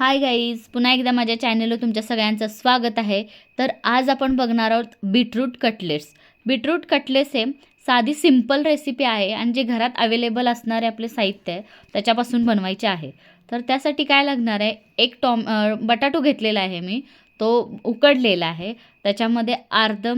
Hi guys पुन्हा एकदा माझ्या चॅनलवर तुमच्या सगळ्यांचं स्वागत आहे. तर आज आपण बघणार आहोत बीटरूट कटलेट्स बीटरूट कटलेट्स हे साधी सिंपल रेसिपी आहे आणि जे घरात अवेलेबल असणारे आपले साहित्य आहे त्याच्यापासून बनवायचे आहे. तर त्यासाठी काय लागणार आहे? एक टॉम बटाटो घेतलेला आहे मी. तो उकडलेला आहे. त्याच्यामध्ये अर्ध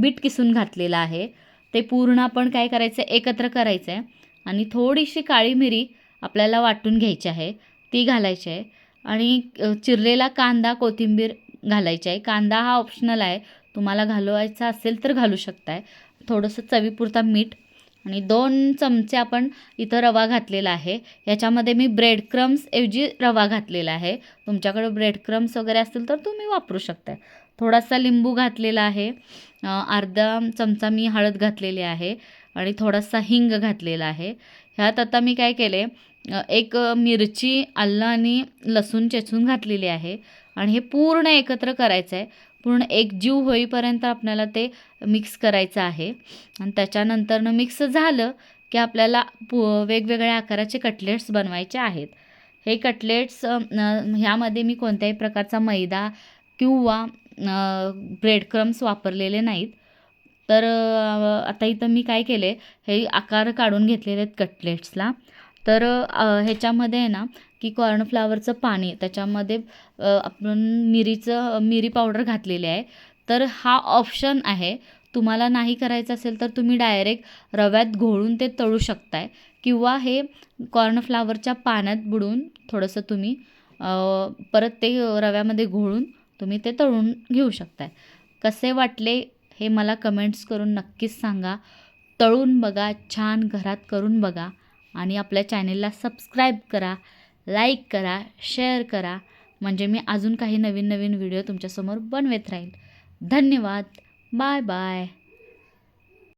बीट किसून घातलेला आहे. ते पूर्ण आपण काय करायचं? आहे एकत्र करायचं आहे. आणि थोडीशी काळी मिरी आपल्याला वाटून घ्यायची आहे. ती घालायची आहे. आणि चिरलेला कांदा कोथिंबीर घालायची आहे. कांदा हा ऑप्शनल आहे. तुम्हाला घालवायचा असेल तर घालू शकताय. थोडंसं चवीपुरता मीठ आणि दोन चमचे आपण इथं रवा घातलेला आहे. याच्यामध्ये मी ब्रेड क्रम्स ऐवजी रवा घातलेला आहे. तुमच्याकडे ब्रेड क्रम्स वगैरे असतील तर तुम्ही वापरू शकताय. थोडासा लिंबू घातलेला आहे. अर्धा चमचा मी हळद घातलेली आहे. आणि थोडासा हिंग घातलेला आहे. ह्यात आता मी काय केले एक मिरची आलं आणि लसूण चेचून घातलेली आहे. आणि हे पूर्ण एकत्र करायचं आहे पूर्ण एक जीव होईपर्यंत आपल्याला ते मिक्स करायचं आहे. आणि त्याच्यानंतरनं मिक्स झालं की आपल्याला पु वेगवेगळ्या आकाराचे कटलेट्स बनवायचे आहेत. हे कटलेट्स ह्यामध्ये मी कोणत्याही प्रकारचा मैदा किंवा ब्रेड क्रम्स वापरलेले नाहीत. तर आता इथं मी काय केले हे आकार काढून घेतलेले आहेत कटलेट्सला. तर ह्याच्यामध्ये आहे ना की कॉर्नफ्लावरचं पाणी त्याच्यामध्ये आपण मिरीचं मिरी पावडर घातलेली आहे. तर हा ऑप्शन आहे तुम्हाला नाही करायचं असेल तर तुम्ही डायरेक्ट रव्यात घोळून ते तळू शकताय. किंवा हे कॉर्नफ्लावरच्या पाण्यात बुडून थोडंसं तुम्ही परत ते रव्यामध्ये घोळून तुम्ही ते तळून घेऊ शकताय. कसे वाटले हे मला कमेंट्स करून नक्कीच सांगा. तळून बघा छान घरात करून बघा आणि आपल्या चॅनेलला सबस्क्राईब करा लाईक करा शेअर करा. म्हणजे मी अजून काही नवीन नवीन व्हिडिओ तुमच्यासमोर बनवत राहील. धन्यवाद. Bye bye.